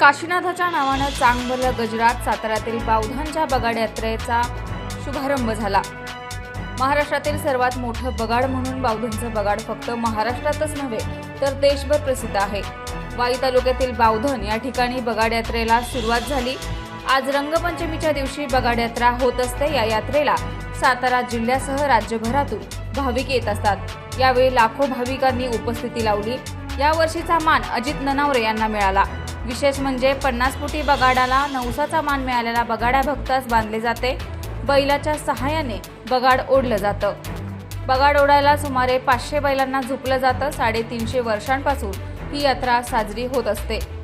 काशीनाथाच्या नावानं चांगभलं गजरात साताऱ्यातील बावधानच्या बगाड यात्रेचा शुभारंभ झाला. महाराष्ट्रातील सर्वात मोठं बगाड म्हणून बावधनचं बगाड फक्त महाराष्ट्रातच नव्हे तर देशभर प्रसिद्ध आहे. वाई तालुक्यातील बावधन या ठिकाणी बगाड यात्रेला सुरुवात झाली. आज रंगपंचमीच्या दिवशी बगाड यात्रा होत असते. या यात्रेला सातारा जिल्ह्यासह राज्यभरातून भाविक येत असतात. यावेळी लाखो भाविकांनी उपस्थिती लावली. या वर्षीचा मान अजित ननावरे यांना मिळाला. विशेष म्हणजे पन्नास फुटी बगाडाला नवसाचा मान मिळालेला बगाड्या भक्तास बांधले जाते. बैलाच्या सहाय्याने बगाड ओढलं जातं. बगाड ओढायला सुमारे पाचशे बैलांना झुकलं जातं. साडेतीनशे वर्षांपासून ही यात्रा साजरी होत असते.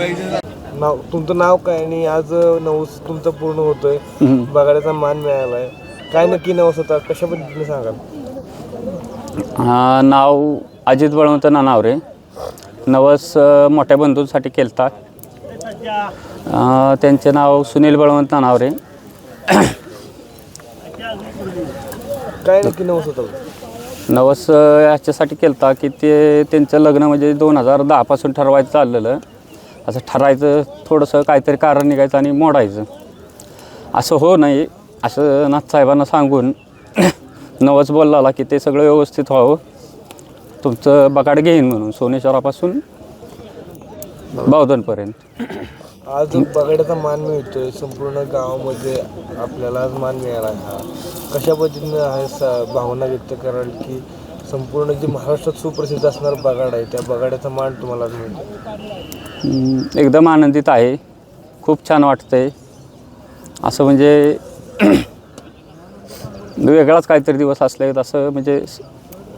नाव तुमचं नाव काय आणि आज नवस तुमचं पूर्ण होतोय. बगाड्याचा मान मिळालाय. काय नक्की नवस होता? कशा पद्धतीने सांगाल? हा, नाव अजित बळवंत नानावरे. नवस अ, मोठ्या बंधूंसाठी केलता अ, त्यांचे नाव सुनील बळवंत नानावरे. काय नक्की नवस होता? नवस अ, याच्यासाठी केलता की ते त्यांचं लग्न म्हणजे दोन हजार दहापासून ठरवायचं चाललेलं. असं ठरायचं थोडंसं काहीतरी कारण निघायचं आणि मोडायचं. असं हो नाही असं नाथसाहेबांना सांगून नवच बोलला की ते सगळं व्यवस्थित व्हावं. तुमचं बगाड घेईन म्हणून सोनेश्वरापासून बावधनपर्यंत. आज बगाड्याचा मान मिळतोय संपूर्ण गावामध्ये आपल्याला आज मान मिळाला हा. कशा पद्धतीने आहे भावना व्यक्त कराल की संपूर्ण जे महाराष्ट्रात सुप्रसिद्ध असणार बगाड आहे त्या बगाड्याचा मान तुम्हाला आज मिळतो एकदम आनंदित आहे. खूप छान वाटतंय. असं म्हणजे वेगळाच काहीतरी दिवस असले असं म्हणजे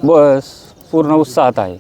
बस पूर्ण उत्साहात आहे.